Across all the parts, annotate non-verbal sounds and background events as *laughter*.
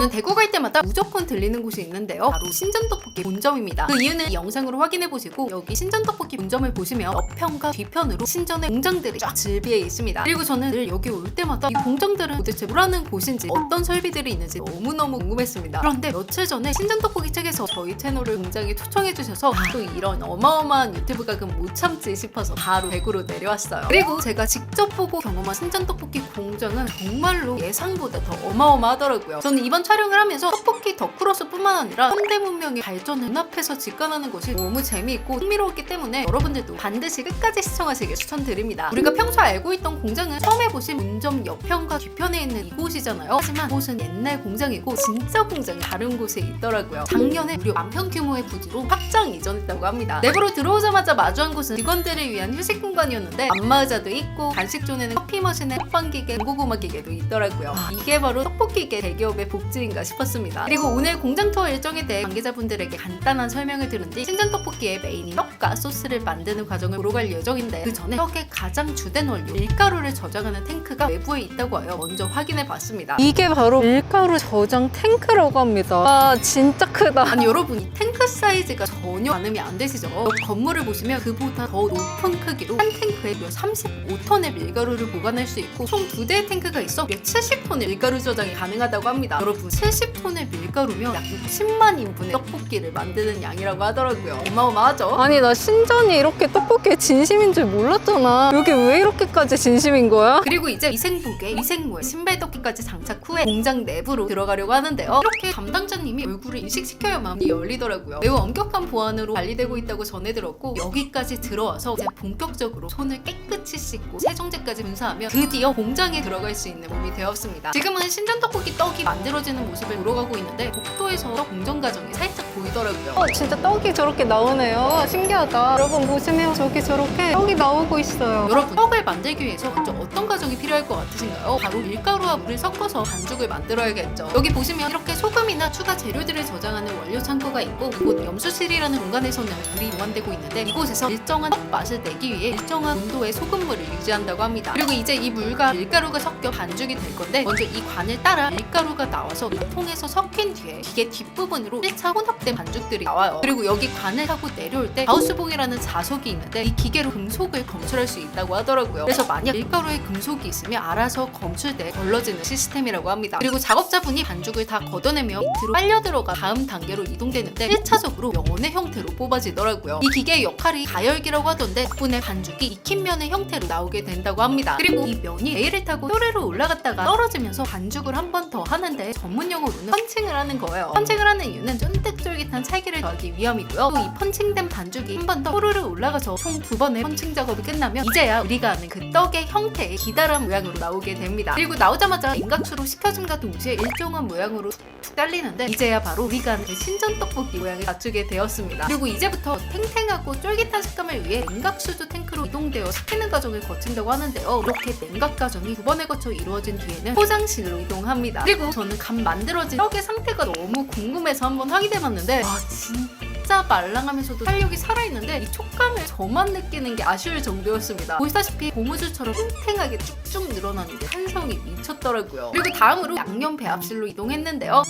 저는 대구 갈 때마다 무조건 들리는 곳이 있는데요. 바로 신전떡볶이 본점입니다. 그 이유는 이 영상으로 확인해 보시고 여기 신전떡볶이 본점을 보시면 옆편과 뒤편으로 신전의 공장들이 쫙 즐비해 있습니다. 그리고 저는 늘 여기 올 때마다 이 공장들은 도대체 뭐라는 곳인지 어떤 설비들이 있는지 너무너무 궁금했습니다. 그런데 며칠 전에 신전떡볶이 책에서 저희 채널을 굉장히 초청해 주셔서 아, 또 이런 어마어마한 유튜브 각은 못 참지 싶어서 바로 대구로 내려왔어요. 그리고 제가 직접 보고 경험한 신전떡볶이 공장은 정말로 예상보다 더 어마어마하더라고요. 저는 이번 촬영을 하면서 떡볶이 덕후로서뿐만 아니라 현대 문명의 발전을 눈앞에서 직관하는 것이 너무 재미있고 흥미로웠기 때문에 여러분들도 반드시 끝까지 시청하시길 추천드립니다. 우리가 평소 알고 있던 공장은 처음 해보신 본점 옆편과 뒤편에 있는 이곳이잖아요. 하지만 이곳은 옛날 공장이고 진짜 공장이 다른 곳에 있더라고요. 작년에 무려 만평 규모의 부지로 확장 이전했다고 합니다. 내부로 들어오자마자 마주한 곳은 직원들을 위한 휴식 공간이었는데 안마의자도 있고 간식존에는 커피 머신에 햇반기계, 고구마 기계도 있더라고요. 아, 이게 바로 떡볶이계 대기업의 복지 인가 싶었습니다. 그리고 오늘 공장 투어 일정에 대해 관계자분들에게 간단한 설명을 들은 뒤 신전 떡볶이의 메인인 떡과 소스를 만드는 과정을 보러 갈 예정인데 그 전에 떡의 가장 주된 원료 밀가루를 저장하는 탱크가 외부에 있다고 하여 먼저 확인해 봤습니다. 이게 바로 밀가루 저장 탱크라고 합니다. 와 진짜 크다. 아니 여러분 이 탱크 사이즈가 전혀 가늠이 안 되시죠? 옆 건물을 보시면 그보다 더 높은 크기로 한 탱크에 무려 35톤의 밀가루를 보관할 수 있고 총 두 대의 탱크가 있어 무려 70톤의 밀가루 저장이 가능하다고 합니다. 여러분 70톤의 밀가루면 약 60만 인분의 떡볶이를 만드는 양이라고 하더라고요. 어마어마하죠? 아니 나 신전이 이렇게 떡볶이에 진심인 줄 몰랐잖아. 여기 왜 이렇게까지 진심인 거야? 그리고 이제 위생복에 위생물, 신발덮기까지 장착 후에 공장 내부로 들어가려고 하는데요. 이렇게 담당자님이 얼굴을 인식시켜야만 문이 열리더라고요. 매우 엄격한 보안으로 관리되고 있다고 전해 들었고 여기까지 들어와서 이제 본격적으로 손을 깨끗이 씻고 세정제까지 분사하면 드디어 공장에 들어갈 수 있는 몸이 되었습니다. 지금은 신전 떡볶이 떡이 만들어지는 모습을 보러 가고 있는데 복도에서 공정 과정이 살짝 보이더라고요. 어 진짜 떡이 저렇게 나오네요. 신기하다. 여러분 보시면 저기 저렇게 떡이 나오고 있어요. 여러분 떡을 만들기 위해서 먼저 어떤 과정이 필요할 것 같으신가요? 바로 밀가루와 물을 섞어서 반죽을 만들어야겠죠. 여기 보시면 이렇게 소금이나 추가 재료들을 저장하는 원료 창고가 있고 이곳 염수실이라는 공간에서는 물이 보관되고 있는데 이곳에서 일정한 떡 맛을 내기 위해 일정한 온도의 소금물을 유지한다고 합니다. 그리고 이제 이 물과 밀가루가 섞여 반죽이 될 건데 먼저 이 관을 따라 밀가루가 나와서 이 통에서 섞인 뒤에 기계 뒷부분으로 1차 혼합된 반죽들이 나와요. 그리고 여기 관을 타고 내려올 때 가우스봉이라는 자석이 있는데 이 기계로 금속을 검출할 수 있다고 하더라고요. 그래서 만약 밀가루에 금속이 있으면 알아서 검출돼 걸러지는 시스템이라고 합니다. 그리고 작업자분이 반죽을 다 걷어내며 밑으로 빨려 들어가 다음 단계로 이동되는데 1차적으로 면의 형태로 뽑아지더라고요. 이 기계의 역할이 가열기라고 하던데 덕분에 반죽이 익힌 면의 형태로 나오게 된다고 합니다. 그리고 이 면이 레일을 타고 또래로 올라갔다가 떨어지면서 반죽을 한 번 더 하는데 전문 용어로는 펀칭을 하는 거예요. 펀칭을 하는 이유는 쫀득쫄깃한 찰기를 더하기 위함이고요. 또 이 펀칭된 반죽이 한 번 더 호르르 올라가서 총 두 번의 펀칭 작업이 끝나면 이제야 우리가 아는 그 떡의 형태의 기다란 모양으로 나오게 됩니다. 그리고 나오자마자 인각수로 식혀줌과 동시에 일정한 모양으로 툭툭 딸리는데 이제야 바로 우리가 아는 그 신전 떡볶이 모양을 갖추게 되었습니다. 그리고 이제부터 탱탱하고 쫄깃한 식감을 위해 냉각수조 탱크로 이동되어 식히는 과정을 거친다고 하는데요. 이렇게 냉각 과정이 두 번에 거쳐 이루어진 뒤에는 포장실로 이동합니다. 그리고 저는 간 만들어진 떡의 상태가 너무 궁금해서 한번 확인해봤는데 와 진짜 말랑하면서도 탄력이 살아있는데 이 촉감을 저만 느끼는 게 아쉬울 정도였습니다. 보시다시피 고무줄처럼 탱탱하게 쭉쭉 늘어나는데 탄성이 미쳤더라고요. 그리고 다음으로 양념 배합실로 이동했는데요.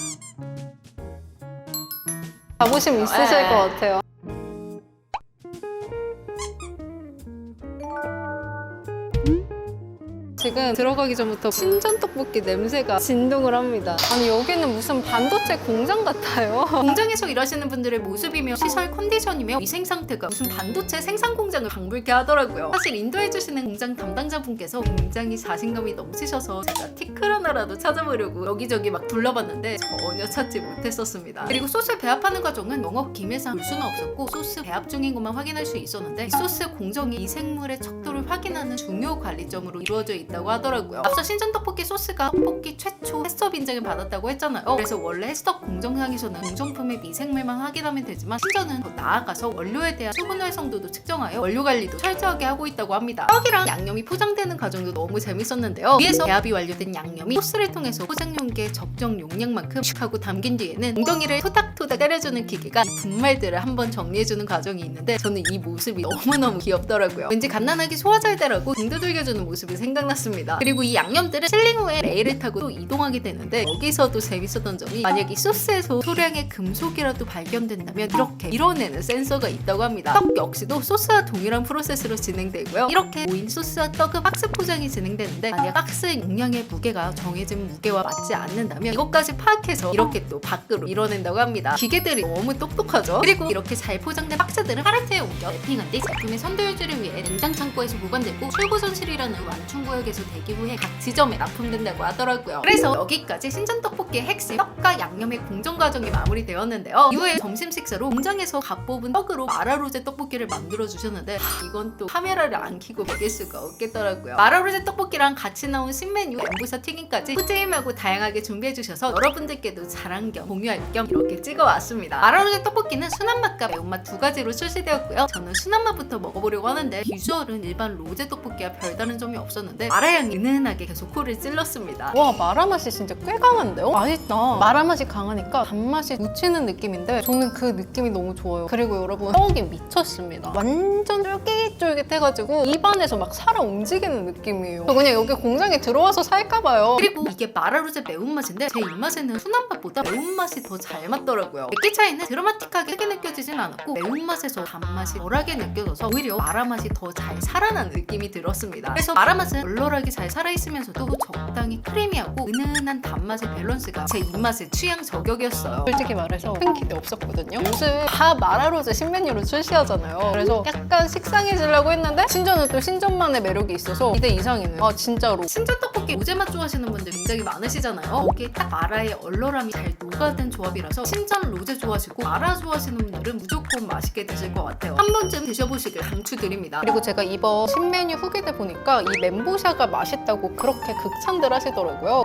자부심 있으실 네. 것 같아요. 지금 들어가기 전부터 신전 떡볶이 냄새가 진동을 합니다. 아니 여기는 무슨 반도체 공장 같아요. *laughs* 공장에서 일하시는 분들의 모습이며 시설 컨디션이며 위생 상태가 무슨 반도체 생산 공장을 방불케 하더라고요. 사실 인도해 주시는 공장 담당자분께서 굉장히 자신감이 넘치셔서 제가 티끌 하나라도 찾아보려고 여기저기 막 둘러봤는데 전혀 찾지 못했었습니다. 그리고 소스 배합하는 과정은 영업 기밀상 볼 수는 없었고 소스 배합 중인 것만 확인할 수 있었는데 이 소스 공정이 미생물의 척도를 확인하는 중요 관리점으로 이루어져 있다 고 하더라고요. 앞서 신전 떡볶이 소스가 떡볶이 최초 해썹 인증을 받았다고 했잖아요. 그래서 원래 해썹 공정상에서는 공정품의 미생물만 확인하면 되지만 신전은 더 나아가서 원료에 대한 수분 활성도도 측정하여 원료 관리도 철저하게 하고 있다고 합니다. 떡이랑 양념이 포장되는 과정도 너무 재밌었는데요. 위에서 배합이 완료된 양념이 소스를 통해서 포장 용기의 적정 용량만큼 슉 하고 담긴 뒤에는 엉덩이를 토닥토닥 때려주는 기계가 이 분말들을 한번 정리해주는 과정이 있는데 저는 이 모습이 너무너무 귀엽더라고요. 왠지 갓난아기 소화 잘 되라고 등 두들겨주는 모습이 생각났습니다. 있었습니다. 그리고 이 양념들은 실링 후에 레일을 타고 또 이동하게 되는데 여기서도 재밌었던 점이 만약 이 소스에서 소량의 금속이라도 발견된다면 이렇게 밀어내는 센서가 있다고 합니다. 떡 역시도 소스와 동일한 프로세스로 진행되고요. 이렇게 모인 소스와 떡은 박스 포장이 진행되는데 만약 박스의 용량의 무게가 정해진 무게와 맞지 않는다면 이것까지 파악해서 이렇게 또 밖으로 밀어낸다고 합니다. 기계들이 너무 똑똑하죠? 그리고 이렇게 잘 포장된 박스들은 카르트에 옮겨 랩핑한 뒤 제품의 선도 유지를 위해 냉장 창고에서 보관되고 출고선실이라는 완충 구역에서 대기 후에 각 지점에 납품된다고 하더라고요. 그래서 여기까지 신전 떡볶이의 핵심 떡과 양념의 공정 과정이 마무리되었는데요. 이후에 점심 식사로 공장에서 갓 뽑은 떡으로 마라로제 떡볶이를 만들어 주셨는데 하, 이건 또 카메라를 안 켜고 먹일 수가 없겠더라고요. 마라로제 떡볶이랑 같이 나온 신메뉴 엠부사 튀김까지 푸짐하고 다양하게 준비해 주셔서 여러분들께도 자랑 겸 공유할 겸 이렇게 찍어 왔습니다. 마라로제 떡볶이는 순한 맛과 매운맛 두 가지로 출시되었고요. 저는 순한 맛부터 먹어보려고 하는데 비주얼은 일반 로제 떡볶이와 별다른 점이 없었는데 마라 향이 은은하게 계속 코를 찔렀습니다. 와 마라 맛이 진짜 꽤 강한데요? 맛있다. 마라 맛이 강하니까 단맛이 묻히는 느낌인데 저는 그 느낌이 너무 좋아요. 그리고 여러분 떡이 미쳤습니다. 완전 쫄깃쫄깃해가지고 입안에서 막 살아 움직이는 느낌이에요. 저 그냥 여기 공장에 들어와서 살까 봐요. 그리고 이게 마라로제 매운맛인데 제 입맛에는 순한 맛보다 매운맛이 더 잘 맞더라고요. 맵기 차이는 드라마틱하게 크게 느껴지진 않았고 매운맛에서 단맛이 덜하게 느껴져서 오히려 마라맛이 더 잘 살아나는 느낌이 들었습니다. 그래서 마라맛은 얼얼하게 잘 살아있으면서도 적당히 크리미하고 은은한 단맛의 밸런스가 제 입맛에 취향 저격이었어요. 솔직히 말해서 큰 기대 없었거든요. 요즘 다 마라로제 신메뉴로 출시하잖아요. 그래서 약간 식상해지려고 했는데 신전은 또 신전만의 매력이 있어서 기대 이상이네요. 아 진짜로. 신전 떡볶이 로제 맛 좋아하시는 분들 굉장히 많으시잖아요. 거기에 딱 마라의 얼얼함이 잘 녹아든 조합이라서 신전 로제 좋아하시고 마라 좋아하시는 분들은 무조건 맛있게 드실 것 같아요. 한 번쯤 드셔보시길 강추드립니다. 그리고 제가 이번 신메뉴 후기들 보니까 이 멘보샤가 맛있다고 그렇게 극찬들 하시더라고요.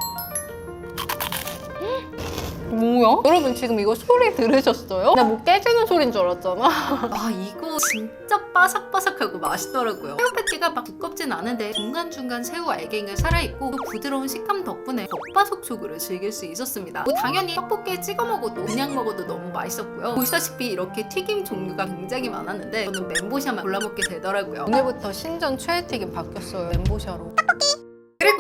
뭐야? 여러분 지금 이거 소리 들으셨어요? 나 뭐 깨지는 소리인 줄 알았잖아. *laughs* 아 이거 진짜 바삭바삭하고 맛있더라고요. 새우 패티가 막 두껍진 않은데 중간중간 새우 알갱이가 살아있고 또 부드러운 식감 덕분에 겉바속촉으로 즐길 수 있었습니다. 뭐 당연히 떡볶이에 찍어 먹어도 그냥 먹어도 너무 맛있었고요. 보시다시피 이렇게 튀김 종류가 굉장히 많았는데 저는 멘보샤만 골라 먹게 되더라고요. 오늘부터 신전 최애 튀김 바뀌었어요. 멘보샤로. 그리고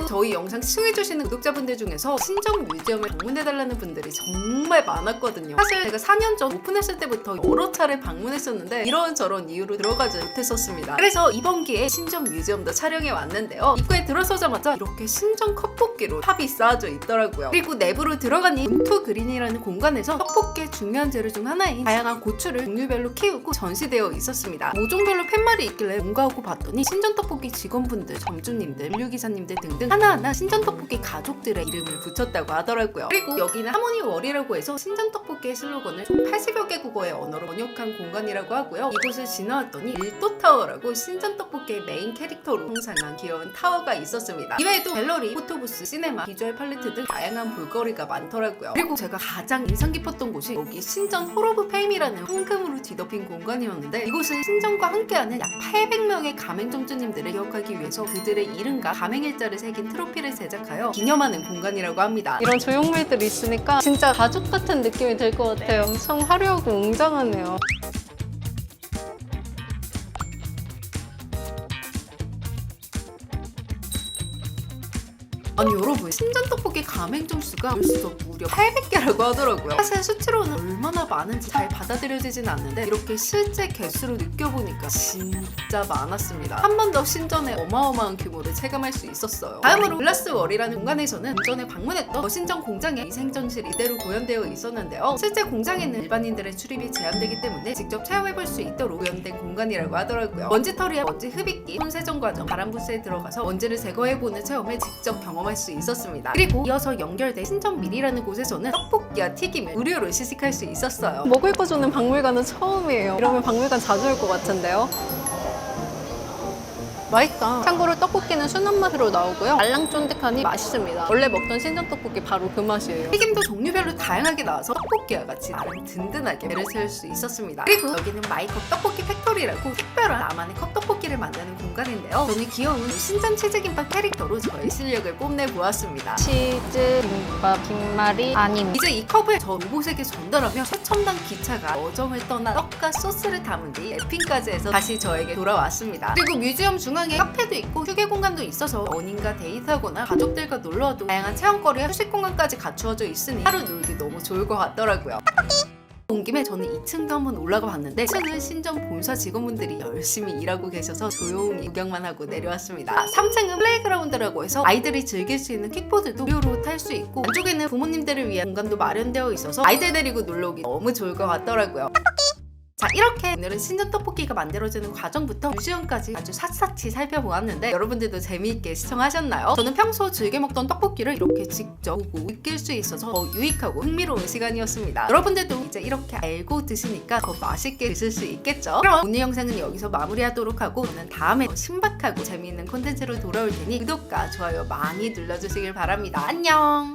저희 영상 시청해주시는 구독자분들 중에서 신정 뮤지엄을 방문해달라는 분들이 정말 많았거든요. 사실 제가 4년 전 오픈했을 때부터 여러 차례 방문했었는데 이런저런 이유로 들어가지 못했었습니다. 그래서 이번 기회에 신정 뮤지엄도 촬영해 왔는데요. 입구에 들어서자마자 이렇게 신정 컵볶이로 탑이 쌓아져 있더라고요. 그리고 내부로 들어가니 문투 그린이라는 공간에서 떡볶이의 중요한 재료 중 하나인 다양한 고추를 종류별로 키우고 전시되어 있었습니다. 모종별로 팻말이 있길래 뭔가 하고 봤더니 신전 떡볶이 직원분들, 점주님들, 물류기사님들 등등 하나하나 신전 떡볶이 가족들의 이름을 붙였다고 하더라고요. 그리고 여기는 하모니 월이라고 해서 신전 떡볶이의 슬로건을 총 80여 개 국어의 언어로 번역한 공간이라고 하고요. 이곳을 지나왔더니 일도 타워라고 신전 떡볶이의 메인 캐릭터로 형상한 귀여운 타워가 있었습니다. 이외에도 갤러리, 포토부스, 시네마, 비주얼 팔레트 등 다양한 볼거리가 많더라고요. 그리고 제가 가장 인상 깊었던 곳이 여기 신전 홀 오브 페임이라는 황금으로 뒤덮인 공간이었는데 이곳은 신전과 함께하는 약 800명의 가맹점주님들을 기억하기 위해서 그들의 이름과 가맹일자를 새긴 트로피를 제작하여 기념하는 공간이라고 합니다. 이런 조형물들이 있으니까 진짜 가족 같은 느낌이 들 것 같아요. 엄청 화려하고 웅장하네요. 아니 여러분 신전 떡볶이 가맹점 수가 벌써 무려 800개라고 하더라고요. 사실 수치로는 얼마나 많은지 잘 받아들여지진 않는데 이렇게 실제 개수로 느껴보니까 진짜 많았습니다. 한 번 더 신전의 어마어마한 규모를 체감할 수 있었어요. 다음으로 글라스월이라는 공간에서는 전에 방문했던 더 신전 공장의 위생전실 이대로 구현되어 있었는데요. 실제 공장에는 일반인들의 출입이 제한되기 때문에 직접 체험해볼 수 있도록 구현된 공간이라고 하더라고요. 먼지털이와 먼지 흡입기, 손세정 과정, 바람 부스에 들어가서 먼지를 제거해보는 체험을 직접 경험할 수 있었습니다. 그리고 이어서 연결된 신전밀이라는 곳에서는 떡볶이와 튀김을 무료로 시식할 수 있었어요. 먹을 거 주는 박물관은 처음이에요. 이러면 박물관 자주 올 것 같은데요. 맛있다. 참고로 떡볶이는 순한 맛으로 나오고요. 알랑쫀득하니 맛있습니다. 원래 먹던 신전 떡볶이 바로 그 맛이에요. 튀김도 종류별로 다 다양하게 나와서 떡볶이와 같이 나름 든든하게 배를 채울 수 있었습니다. 그리고 여기는 마이컵 떡볶이 팩토리라고 특별한 나만의 컵 떡볶이를 만드는 공간인데요. 저는 귀여운 신전 치즈김밥 캐릭터로 저의 실력을 뽐내 보았습니다. 치즈, 김밥, 김말이 아님. 이제 이 컵을 저 로봇에게 전달하면 최첨단 기차가 어정을 떠나 떡과 소스를 담은 뒤 랩핑까지 해서 다시 저에게 돌아왔습니다. 그리고 뮤지엄 중앙 에 카페도 있고 휴게 공간도 있어서 연인과 데이트하거나 가족들과 놀러와도 다양한 체험거리와 휴식 공간까지 갖추어져 있으니 하루 놀기 너무 좋을 것 같더라고요. 온 김에 저는 2층도 한번 올라가 봤는데 2층은 신전 본사 직원분들이 열심히 일하고 계셔서 조용히 구경만 하고 내려왔습니다. 아, 3층은 플레이그라운드라고 해서 아이들이 즐길 수 있는 킥보드도 무료로 탈 수 있고 안쪽에는 부모님들을 위한 공간도 마련되어 있어서 아이들 데리고 놀러 오기 너무 좋을 것 같더라고요. 자 이렇게 오늘은 신전 떡볶이가 만들어지는 과정부터 뮤지엄까지 아주 샅샅이 살펴보았는데 여러분들도 재미있게 시청하셨나요? 저는 평소 즐겨 먹던 떡볶이를 이렇게 직접 보고 느낄 수 있어서 더 유익하고 흥미로운 시간이었습니다. 여러분들도 이제 이렇게 알고 드시니까 더 맛있게 드실 수 있겠죠? 그럼 오늘 영상은 여기서 마무리하도록 하고 저는 다음에 더 신박하고 재미있는 콘텐츠로 돌아올 테니 구독과 좋아요 많이 눌러주시길 바랍니다. 안녕!